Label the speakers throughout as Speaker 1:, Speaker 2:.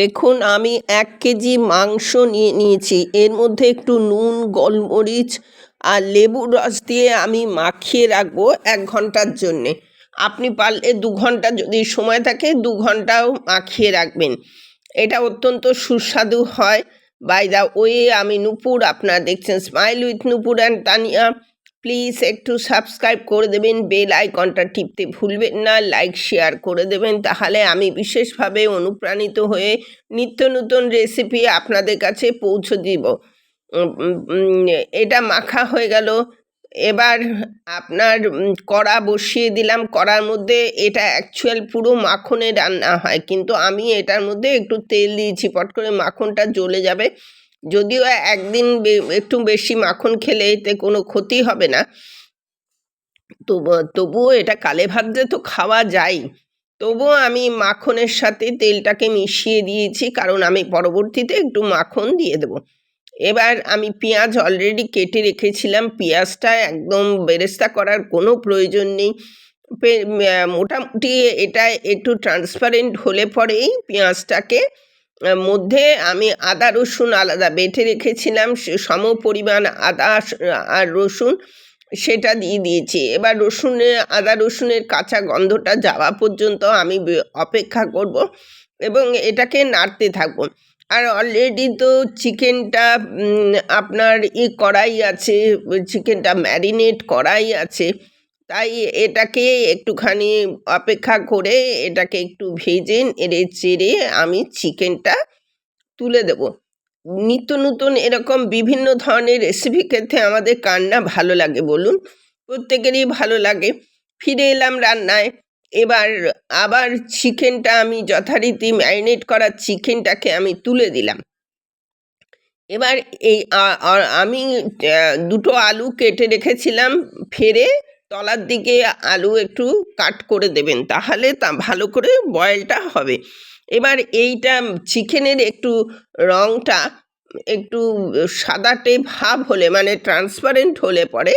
Speaker 1: দেখুন, আমি এক কেজি মাংস নিয়ে নিয়েছি। এর মধ্যে একটু নুন, গোলমরিচ আর লেবুর রস দিয়ে আমি মাখিয়ে রাখব এক ঘণ্টার জন্যে। আপনি পারলে দু ঘণ্টা যদি সময় থাকে, দু ঘন্টাও মাখিয়ে রাখবেন। এটা অত্যন্ত সুস্বাদু হয়। বাই দা ওয়ে আমি নুপুর, আপনারা দেখছেন smile with Nupur and Tania please একটু সাবস্ক্রাইব করে দেবেন, বেল আইকনটা টিপতে ভুলবেন না, লাইক, শেয়ার করে দেবেন। তাহলে আমি বিশেষভাবে অনুপ্রাণিত হয়ে নিত্য নতুন রেসিপি আপনাদের কাছে পৌঁছে দিব। এটা মাখা হয়ে গেল। এবার আপনার কড়া বসিয়ে দিলাম। কড়ার মধ্যে এটা অ্যাকচুয়াল পুরো মাখনে রান্না হয়। কিন্তু আমি এটার মধ্যে একটু তেল দিয়েছি। পট করে মাখনটা জ্বলে যাবে। যদিও একদিন একটু বেশি মাখন খেলে এতে কোনো ক্ষতি হবে না। তবু তবুও এটা কালে ভাদ্রে তো খাওয়া যায়। তবুও আমি মাখনের সাথে তেলটাকে মিশিয়ে দিয়েছি, কারণ আমি পরবর্তীতে একটু মাখন দিয়ে দেবো। এবার আমি পেঁয়াজ অলরেডি কেটে রেখেছিলাম। পেঁয়াজটা একদম বেরেস্তা করার কোনো প্রয়োজন নেই। মোটামুটি এটা একটু ট্রান্সপারেন্ট হলে পরেই পেঁয়াজটাকে মধ্যে আমি আদা, রসুন আলাদা বেটে রেখেছিলাম সম পরিমাণ আদা আর রসুন সেটা দিয়ে দিয়েছি। এবার রসুনে, আদা, রসুনের কাঁচা গন্ধটা যাওয়া পর্যন্ত আমি অপেক্ষা করব এবং এটাকে নাড়তে থাকব। আর অলরেডি তো চিকেনটা আপনার ই করাই আছে, চিকেনটা ম্যারিনেট করাই আছে। তাই এটাকে একটুখানি অপেক্ষা করে এটাকে একটু ভেজে নেড়ে চেড়ে আমি চিকেনটা তুলে দেব। নিত্য নতুন এরকম বিভিন্ন ধরনের রেসিপি খেতে আমাদের কান্না ভালো লাগে বলুন, প্রত্যেকেরই ভালো লাগে। ফিরে এলাম রান্নায়, এবার আবার চিকেনটা আমি যথারীতি ম্যারিনেট করা চিকেনটাকে আমি তুলে দিলাম। এবার এই আমি দুটো আলু কেটে রেখেছিলাম, ফেরে তলার দিকে আলু একটু কাট করে দেবেন, তাহলে তা ভালো করে বয়েলটা হবে। এবার এইটা চিকেনের একটু রঙটা একটু সাদাটে ভাব হলে মানে ট্রান্সপারেন্ট হলে পরে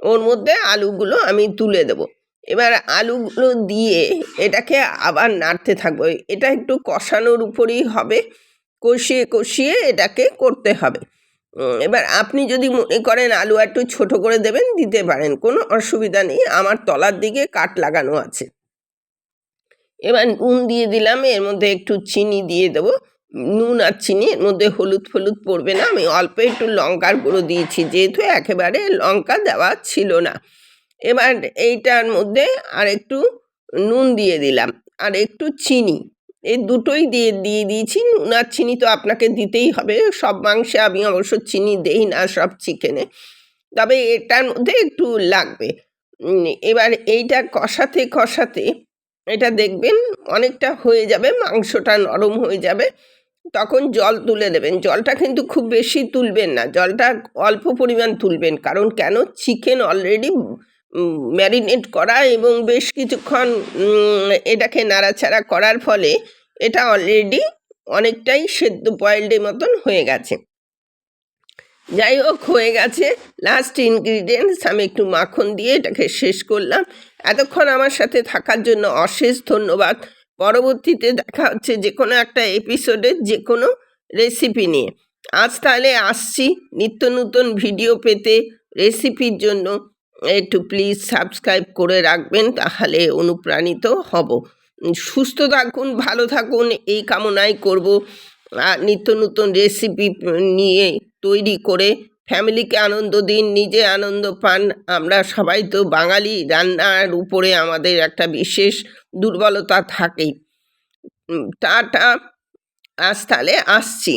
Speaker 1: ওর মধ্যে আলুগুলো আমি তুলে দেব। এবার আলুগুলো দিয়ে এটাকে আবার নাড়তে থাকব। এটা একটু কষানোর উপরেই হবে, কষিয়ে কষিয়ে এটাকে করতে হবে। এবার আপনি যদি মনে করেন আলু একটু ছোট করে দেবেন, দিতে পারেন, কোনো অসুবিধা নেই, আমার তলার দিকে কাট লাগানো আছে। এবার নুন দিয়ে দিলাম, এর মধ্যে একটু চিনি দিয়ে দেবো। নুন আর চিনি, এর মধ্যে হলুদ ফলুদ পড়বে না, আমি অল্প একটু লঙ্কার গুঁড়ো দিয়েছি, যেহেতু একেবারে লঙ্কা দেওয়া ছিল না। এবার এইটার মধ্যে আর একটু নুন দিয়ে দিলাম, আর একটু চিনি। এই দুটোই দিয়ে দিয়ে দিয়েছি। নুন আর চিনি তো আপনাকে দিতেই হবে। সব মাংসে আমি অবশ্য চিনি দেই না সব চিকেনে। তবে এটার মধ্যে একটু লাগবে। এবার এইটা কষাতে কষাতে এটা দেখবেন অনেকটা হয়ে যাবে, মাংসটা নরম হয়ে যাবে। তখন জল তুলে দেবেন। জলটা কিন্তু খুব বেশি তুলবেন না। জলটা অল্প পরিমাণ তুলবেন। কারণ কেন? চিকেন অলরেডি ম্যারিনেট করা এবং বেশ কিছুক্ষণ এটাকে নাড়াচাড়া করার ফলে এটা অলরেডি অনেকটাই সেদ্ধ বয়েলডের মতন হয়ে গেছে। যাই হোক হয়ে গেছে। লাস্ট ইনগ্রিডিয়েন্টস আমি একটু মাখন দিয়ে এটাকে শেষ করলাম। এতক্ষণ আমার সাথে থাকার জন্য অশেষ ধন্যবাদ। পরবর্তীতে দেখা হচ্ছে যে কোনো একটা এপিসোডে যে কোনো রেসিপি নিয়ে। আজ তাহলে আসছি নিত্য নতুন ভিডিও পেতে রেসিপির জন্য। একটু প্লিজ সাবস্ক্রাইব করে রাখবেন, তাহলে অনুপ্রাণিত হব। সুস্থ থাকুন, ভালো থাকুন, এই কামনাই করব। আর নিত্য নতুন রেসিপি নিয়ে তৈরি করে ফ্যামিলিকে আনন্দ দিন, নিজে আনন্দ পান। আমরা সবাই তো বাঙালি, রান্নার উপরে আমাদের একটা বিশেষ দুর্বলতা থাকেই। টাটা, আজ তাহলে আসছি।